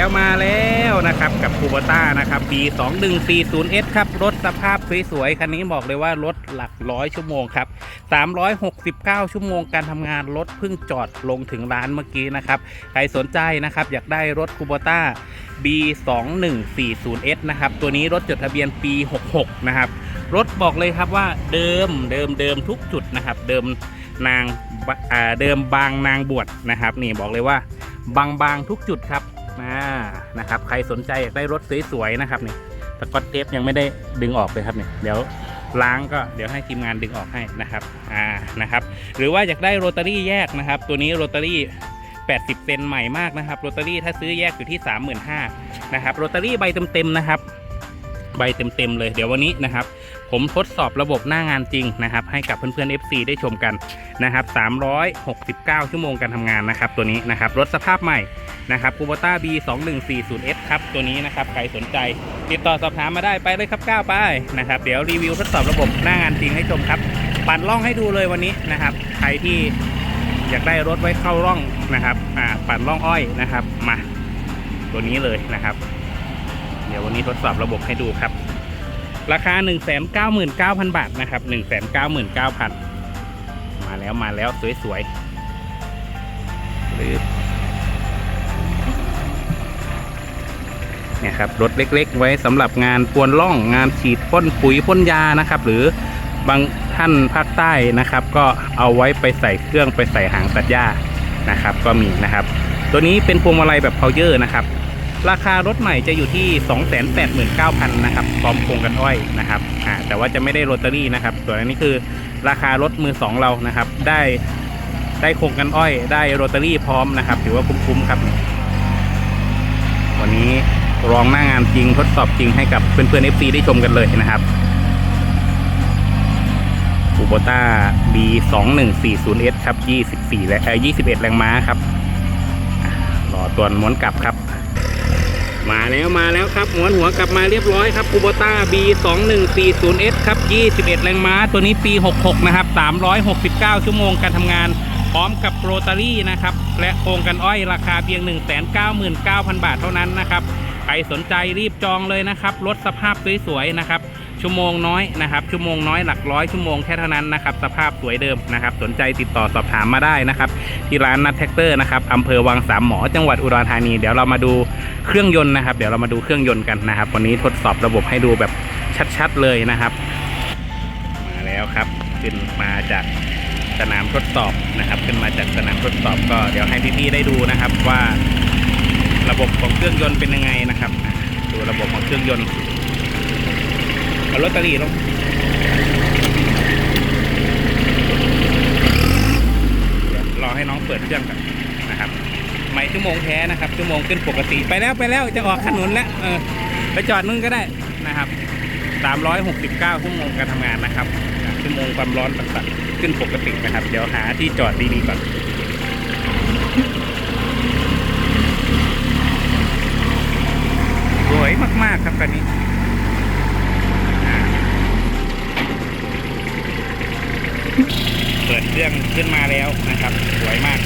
แล้วมาแล้วนะครับกับคูบต้านะครับปี 2140S ครับ รถสภาพสวยๆ คันนี้บอกเลยว่ารถหลักร้อยชั่วโมงครับ 369 ชั่วโมงการทำงานรถเพิ่งจอดลงถึงร้านเมื่อกี้นะครับ ใครสนใจนะครับ อยากได้รถคูบต้า B2140S นะครับ ตัวนี้รถจดทะเบียนปี 66 นะครับ รถบอกเลยครับว่าเดิมเดิมเดิมทุกจุดนะครับ เดิมนางบอ่าเดิมบางนางบวชนะครับ นี่บอกเลยว่าบางบางทุกจุดครับ นะครับ ใครสนใจอยากได้รถสวยๆนะครับนี่สกอตเทปยังไม่ได้ดึงออกเลยครับเนี่ยเดี๋ยวล้างก็เดี๋ยวให้ทีมงานดึงออกให้นะครับอ่านะครับ หรือว่าอยากได้โรตารี่แยกนะครับ ตัวนี้โรตารี่80 เซนใหม่มากนะครับโรตารี่ถ้าซื้อแยกอยู่ที่ 35,000นะครับโรตารี่ใบเต็มๆนะครับใบเต็มๆเลยเดี๋ยววันนี้นะครับ ผมทดสอบระบบหน้างานจริงนะครับ ให้กับเพื่อนๆ FC ได้ชมกันนะครับ369 ชั่วโมงการทำงานนะครับ ตัวนี้นะครับรถสภาพใหม่ นะครับคูโบต้า B 2 1 4 0 S ครับ ตัวนี้นะครับ ใครสนใจ ติดต่อสอบถามมาได้ไปเลยครับก้าวไปนะครับ เดี๋ยวรีวิวทดสอบระบบหน้างานจริงให้ชมครับ ปั่นล่องให้ดูเลยวันนี้นะครับ ใครที่อยากได้รถไว้เข้าร่องนะครับอ่าปั่นล่องอ้อยนะครับ มา ตัวนี้เลยนะครับ เดี๋ยววันนี้ทดสอบระบบให้ดูครับ ราคา 199,000 บาทนะครับ 199,000 มาแล้วมาแล้วสวยๆ เนี่ยครับรถเล็ก ๆ ไว้สำหรับงานปวนล่องงานฉีดพ่นปุ๋ยพ่นยานะครับ หรือบางท่านภาคใต้นะครับ ก็เอาไว้ไปใส่เครื่องไปใส่หางตัดหญ้านะครับ ก็มีนะครับ ตัวนี้เป็นพวงมาลัยแบบเพาเยอร์นะครับ ราคารถใหม่จะอยู่ที่ 289,000นะครับพร้อมโครงกันอ้อยนะครับอ่าแต่ว่าจะไม่ได้โรตารี่นะครับส่วนอันนี้คือราคารถมือสองเรานะครับ ได้ได้โครงกันอ้อย ได้โรตารี่พร้อมนะครับ ถือว่าคุ้มๆครับ วันนี้ ลองหน้างานจริงทดสอบจริงให้กับเพื่อนๆ FC ได้ชมกันเลยนะครับคูโบต้า B 2 1 4 0 S ครับ 24และเอ่อ21 แรงม้าครับอ่ารอตัวม้วนกลับครับ มาแล้วมาแล้วครับหวนหัวกลับมาเรียบร้อยครับคูโบต้า B 2 1 4 0 S ครับ 21 แรงม้า ตัวนี้ปี 66 นะครับ 369 ชั่วโมงการทำงานพร้อมกับโรตารี่นะครับ และโครงกันอ้อยราคาเพียง 199,000 บาทเท่านั้นนะครับ รสนใจรีบจองเลยนะครับรถสภาพสวยๆนะครับ ชั่วโมงน้อยนะครับ ชั่วโมงน้อยหลักร้อยชั่วโมงแค่เท่านั้นนะครับ สภาพสวยเดิมนะครับ สนใจติดต่อสอบถามมาได้นะครับ ที่ร้านนัทแท็กเตอร์นะครับอำเภอวังสามหมอจังหวัดอุดรธานีเดี๋ยวเรามาดูเครื่องยนต์นะครับ เดี๋ยวเรามาดูเครื่องยนต์กันนะครับ วันนี้ทดสอบระบบให้ดูแบบชัดๆเลยนะครับ มาแล้วครับขึ้นมาจากสนามทดสอบนะครับ ขึ้นมาจากสนามทดสอบก็เดี๋ยวให้พี่ๆได้ดูนะครับว่า ระบบของเครื่องยนต์เป็นยังไงนะครับดูระบบของเครื่องยนต์เอาลอตเตอรี่ลงรอให้น้องเปิดเครื่องกันนะครับไม่ชั่วโมงแท้นะครับชั่วโมงขึ้นปกติไปแล้วไปแล้วจะออกถนนแล้วเออไปจอดนู่นก็ได้นะครับ 369 ชั่วโมงการทำงานนะครับ ชั่วโมงความร้อนต่างๆขึ้นปกตินะครับ เดี๋ยวหาที่จอดดีๆก่อน สวยมากครับคันนี้เปิดเครื่องขึ้นมาแล้วนะครับ สวยมาก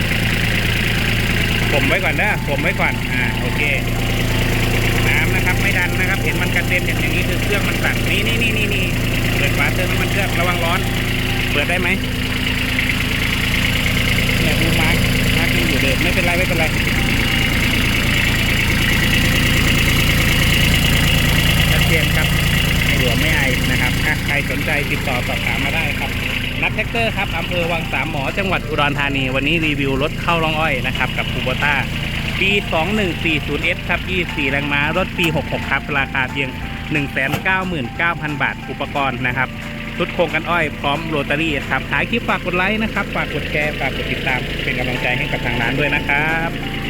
ผมไว้ก่อนนะผมไว้ก่อน อ่า โอเค น้ำนะครับ ไม่ดันนะครับ เห็นมันกระเด็นอย่างนี้คือเครื่องมันสั่นนี่นี่นี่นี่นี่เปิดฝาเติมน้ำมันเครื่องระวังร้อน เปิดได้ไหมเนี่ยดูมาร์กมาร์กยังอยู่เดิมไม่เป็นไรไม่เป็นไร ชัดเจนครับไม่หลวมไม่ไอนะค รับอะใครสนใจติดต่อสอบถามมาได้ครับ นัดแท็กเตอร์ครับอำเภอวังสามหมอจังหวัดอุดรธานี วันนี้รีวิวรถเข้าร่องอ้อยนะครับ กับคูโบต้าปี 2140S ครับ 24 แรงม้า รถปี 66 ครับ ราคาเพียง 199,000 บาท อุปกรณ์นะครับชุดโครงกันอ้อยพร้อมโรตารี่ครับถ่ายคลิปฝากกดไลค์นะครับ ฝากกดแชร์ ฝากกดติดตาม เป็นกำลังใจให้กับทางร้านด้วยนะครับ